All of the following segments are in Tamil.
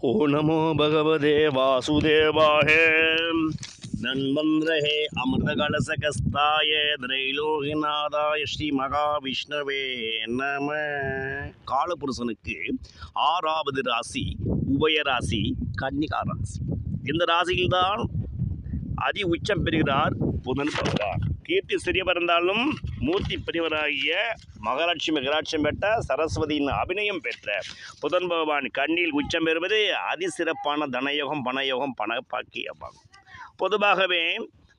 ஓ நமோ பகவதே வாசுதேவாய நண்பந்திரஹே அமிர்தகலசகஸ்தாய திரைலோகிநாதாய ஸ்ரீ மகாவிஷ்ணவே நம காலபுருஷனுக்கு ஆறாவது ராசி உபயராசி கன்னிகா ராசி. இந்த ராசியில்தான் அதி உச்சம் பெறுகிறார் புதன் பகவான். கீர்த்தி சிறியவர் இருந்தாலும் மூர்த்தி பெரியவராகிய மகாலட்சுமி கராட்சம் பெற்ற சரஸ்வதியின் அபிநயம் பெற்ற புதன் பகவான் கண்ணில் உச்சம் பெறுவது அதிசிறப்பான தனயோகம் பணயோகம் பண பாக்கியமாகும். பொதுவாகவே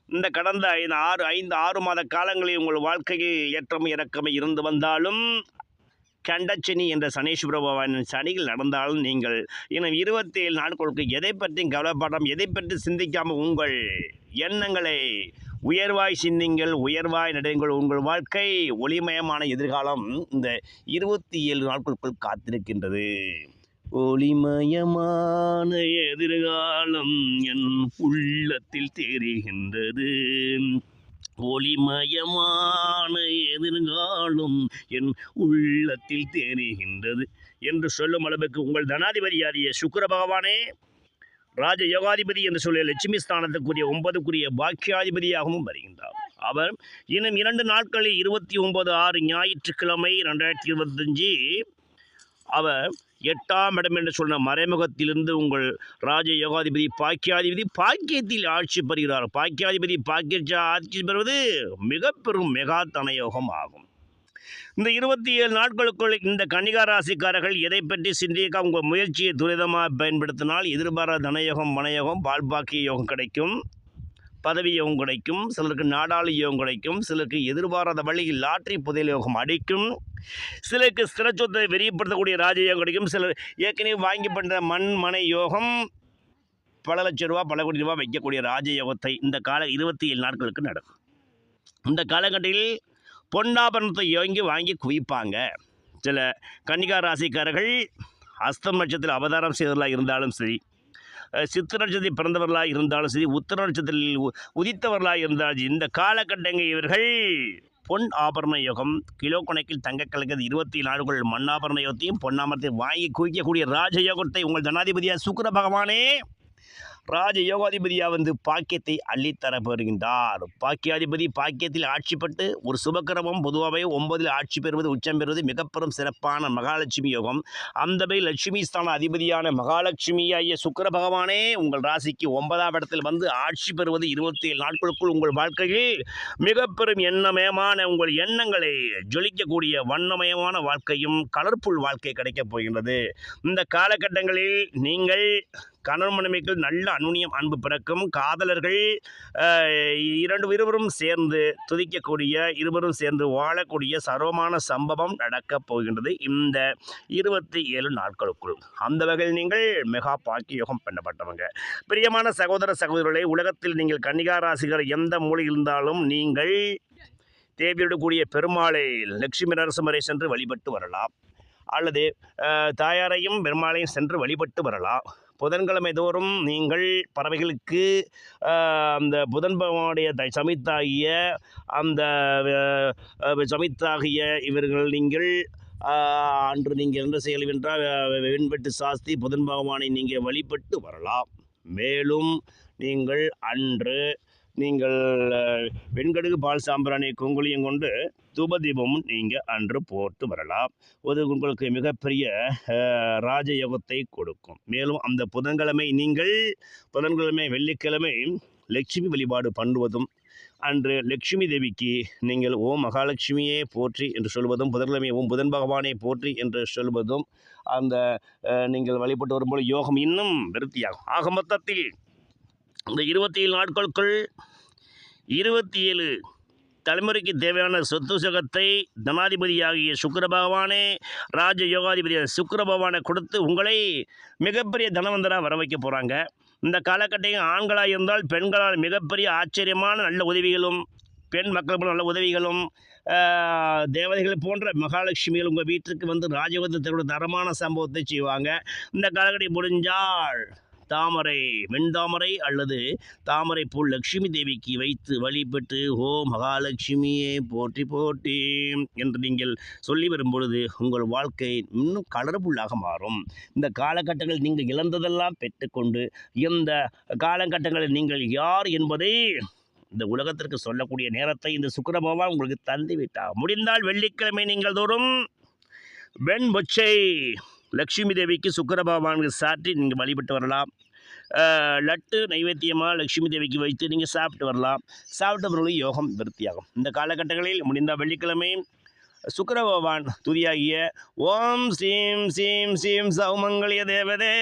இந்த கடந்த ஐந்து ஆறு ஐந்து ஆறு மாத காலங்களில் உங்கள் வாழ்க்கையில் ஏற்றம் இறக்கமே இருந்து வந்தாலும் கண்டச்சனி என்ற சனீஸ்வர பகவானின் சனியில் நடந்தாலும் நீங்கள் இன்னும் இருபத்தி ஏழு நாட்களுக்கு எதை பற்றியும் கவலைப்படாம எதை பற்றி சிந்திக்காமல் உங்கள் எண்ணங்களை உயர்வாய் சிந்திங்கள் உயர்வாய் நடைங்கள். உங்கள் வாழ்க்கை ஒளிமயமான எதிர்காலம் இந்த இருபத்தி ஏழு நாட்களுக்குள் காத்திருக்கின்றது. ஒளிமயமான எதிர்காலம் என் உள்ளத்தில் தெரிகின்றது ஒளிமயமான எதிர்காலம் என் உள்ளத்தில் தெரிகின்றது என்று சொல்லும் அளவுக்கு உங்கள் தனாதிபதியாகிய சுக்கிர பகவானே ராஜ யோகாதிபதி என்று சொல்லிய லட்சுமி ஸ்தானத்துக்குரிய ஒன்பதுக்குரிய பாக்கியாதிபதியாகவும் வருகின்றார். அவர் இன்னும் இரண்டு நாட்களில் இருபத்தி ஒன்பது ஆறு ஞாயிற்றுக்கிழமை ரெண்டாயிரத்தி இருபத்தஞ்சு அவர் எட்டாம் இடம் என்று சொன்ன மறைமுகத்திலிருந்து உங்கள் ராஜ யோகாதிபதி பாக்கியாதிபதி பாக்கியத்தில் ஆட்சி பெறுகிறார் பாக்கியாதிபதி பாக்கிய ஆட்சி பெறுவது மிக பெரும் மெகா தனயோகம் ஆகும். இந்த இருபத்தி ஏழு நாட்களுக்குள் இந்த கன்னிகா ராசிக்காரர்கள் எதை பற்றி சிந்திக்க உங்கள் முயற்சியை துரிதமாக பயன்படுத்தினால் எதிர்பாராத தனயோகம் மனயோகம் பால்பாக்கிய யோகம் கிடைக்கும் பதவி யோகம் கிடைக்கும் சிலருக்கு நாடாளு யோகம் கிடைக்கும் சிலருக்கு எதிர்பாராத வழியில் லாட்ரி புதையல் யோகம் அடிக்கும் சிலருக்கு ஸ்திரச்சொத்தை வெறியப்படுத்தக்கூடிய ராஜயோகம் கிடைக்கும் சிலர் ஏற்கனவே வாங்கி பண்ணுற மண் மனை யோகம் பல லட்ச ரூபா பல கோடி ரூபா வைக்கக்கூடிய ராஜயோகத்தை இந்த கால இருபத்தி ஏழு நாட்களுக்கு நடக்கும். இந்த காலகட்டத்தில் பொன்னாபரணத்தை இயங்கி வாங்கி குவிப்பாங்க. சில கன்னிகா ராசிக்காரர்கள் அஸ்தம் நட்சத்திரம் அவதாரம் செய்தவர்களாக இருந்தாலும் சரி அஹ் சித்திர நட்சத்திரத்தில் பிறந்தவர்களாக இருந்தாலும் சரி உத்தர நட்சத்திரத்தில் உ- உதித்தவர்களாக இருந்தாலும் சரி, இந்த காலகட்டங்கள் இவர்கள் பொன் ஆபரண யோகம் கிலோ கணக்கில் தங்க கலக்கிறது இருபத்தி நாடுகள் மண்ணாபரண யோகத்தையும் பொன்னாமரத்தையும் வாங்கி குவிக்கக்கூடிய ராஜயோகத்தை உங்கள் ஜனாதிபதியாக சுக்கிர பகவானே ராஜ யோகாதிபதியாக வந்து பாக்கியத்தை அள்ளித்தர பெறுகின்றார் பாக்கியாதிபதி பாக்கியத்தில் ஆட்சி பெற்று ஒரு சுபக்கிரமம் பொதுவாகவே ஒன்பதில் ஆட்சி பெறுவது உச்சம் பெறுவது மிகப்பெரும் சிறப்பான மகாலட்சுமி யோகம். அந்த வகை லட்சுமி ஸ்தான அதிபதியான மகாலட்சுமி ஐய சுக்கிர பகவானே உங்கள் ராசிக்கு ஒன்பதாம் இடத்தில் வந்து ஆட்சி பெறுவது இருபத்தி ஏழு நாட்களுக்குள் உங்கள் வாழ்க்கையில் மிகப்பெரும் எண்ணமயமான உங்கள் எண்ணங்களை ஜொலிக்கக்கூடிய வண்ணமயமான வாழ்க்கையும் கலர்ஃபுல் வாழ்க்கை கிடைக்கப் போகின்றது. இந்த காலகட்டங்களில் நீங்கள் கணவன் மனைவிக்கு நல்ல அனுனியம் அன்பு பிறக்கும். காதலர்கள் இரண்டு இருவரும் சேர்ந்து துதிக்கக்கூடிய இருவரும் சேர்ந்து வாழக்கூடிய சர்வமான சம்பவம் நடக்கப் போகின்றது இந்த இருபத்தி ஏழு நாட்களுக்குள். அந்த வகையில் நீங்கள் மெகா பாக்கியோகம் பண்ணப்பட்டவங்க. பிரியமான சகோதர சகோதரர்களை உலகத்தில் நீங்கள் கன்னிகாராசிகர் எந்த மூலையில் இருந்தாலும் நீங்கள் தேவையிடக்கூடிய பெருமாளை லட்சுமி நரசிம்மரை சென்று வழிபட்டு வரலாம். அல்லது தாயாரையும் பெருமாளையும் சென்று வழிபட்டு வரலாம். புதன்கிழமை தோறும் நீங்கள் பறவைகளுக்கு அந்த புதன் பகவானுடைய த- சமித்தாகிய அந்த சமித்தாகிய இவர்கள் நீங்கள் அன்று நீங்கள் என்ன செய்ய என்றால் வெண்பட்டு சாஸ்தி புதன் பகவானை நீங்கள் வழிபட்டு வரலாம். மேலும் நீங்கள் அன்று நீங்கள் வெண்கடுகு பால் சாம்பிராணி குங்குளியம் கொண்டு தூபதீபமும் நீங்கள் அன்று போட்டு வரலாம். அது உங்களுக்கு மிகப்பெரிய ராஜயோகத்தை கொடுக்கும். மேலும் அந்த புதன்கிழமை நீங்கள் புதன்கிழமை வெள்ளிக்கிழமை லட்சுமி வழிபாடு பண்ணுவதும் அன்று லட்சுமி தேவிக்கு நீங்கள் ஓம் மகாலட்சுமியே போற்றி என்று சொல்வதும் புதன்கிழமை ஓம் புதன் பகவானை போற்றி என்று சொல்வதும் அந்த நீங்கள் வழிபட்டு வரும்போது யோகம் இன்னும் விருத்தியாகும். ஆக மொத்தத்தில் இந்த இருபத்தி ஏழு நாட்களுக்குள் இருபத்தி ஏழு தலைமுறைக்கு தேவையான சொத்து சுகத்தை தனாதிபதியாகிய சுக்கர பகவானே ராஜ யோகாதிபதியான சுக்கிர பகவானை கொடுத்து உங்களை மிகப்பெரிய தனவந்தராக வர வைக்க போகிறாங்க இந்த காலகட்டம் ஆண்களாக இருந்தால் பெண்களால் மிகப்பெரிய ஆச்சரியமான நல்ல உதவிகளும் பெண் மக்களுக்கு நல்ல உதவிகளும் தேவதைகள் போன்ற மகாலட்சுமிகள் உங்கள் வீட்டிற்கு வந்து ராஜவதத்தோட தரமான சம்பவத்தை செய்வாங்க. இந்த காலகட்டம் முடிஞ்சால் தாமரை வெண்தாமரை அல்லது தாமரை போல் லட்சுமி தேவிக்கு வைத்து வழிபட்டு ஓ மகாலட்சுமியே போற்றி போற்றி என்று நீங்கள் சொல்லி வரும்பொழுது உங்கள் வாழ்க்கை இன்னும் கலர்ஃபுல்லாக மாறும். இந்த காலகட்டங்களில் நீங்கள் இழந்ததெல்லாம் பெற்றுக்கொண்டு இந்த காலகட்டங்களில் நீங்கள் யார் என்பதை இந்த உலகத்திற்கு சொல்லக்கூடிய நேரத்தை இந்த சுக்கிர பகவான் உங்களுக்கு தந்துவிட்டார். முடிந்தால் வெள்ளிக்கிழமை நீங்கள் தோறும் வெண்பொச்சை லக்ஷ்மி தேவிக்கு சுக்கர பகவானுக்கு சாற்றி நீங்கள் வழிபட்டு வரலாம். லட்டு நைவேத்தியமாக லக்ஷ்மி தேவிக்கு வைத்து நீங்கள் சாப்பிட்டு வரலாம். சாப்பிட்டவர்களுக்கு யோகம் விருத்தியாகும். இந்த காலகட்டங்களில் முடிந்த வெள்ளிக்கிழமை சுக்கர பகவான் துதியாகிய ஓம் ஸ்ரீம் ஸ்ரீம் ஸ்ரீம் சௌமங்கலிய தேவதே.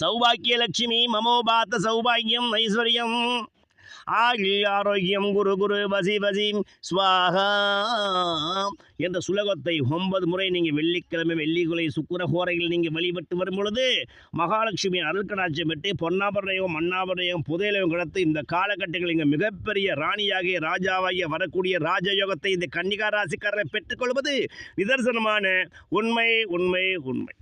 சௌபாக்கிய லட்சுமி மமோபாத்த சௌபாகியம் ஐஸ்வர்யம். ஆகில் ஆரோக்கியம் குரு குரு வசி வசி ஸ்வாகா என்ற சுலகத்தை ஒன்பது முறை நீங்கள் வெள்ளிக்கிழமை வெள்ளிக்குலை சுக்கிர ஹோரையில் நீங்கள் வழிபட்டு வரும் பொழுது மகாலட்சுமி அருள்கடாட்சியம் பெற்று பொன்னாபரணையும் மன்னாபரணையும் புதையலையும் கடத்து இந்த காலகட்டங்களில் இங்கே மிகப்பெரிய ராணியாகிய ராஜாவாகிய வரக்கூடிய ராஜயோகத்தை இந்த கன்னிகா ராசிக்காரரை பெற்றுக்கொள்வது நிதர்சனமான உண்மை உண்மை உண்மை.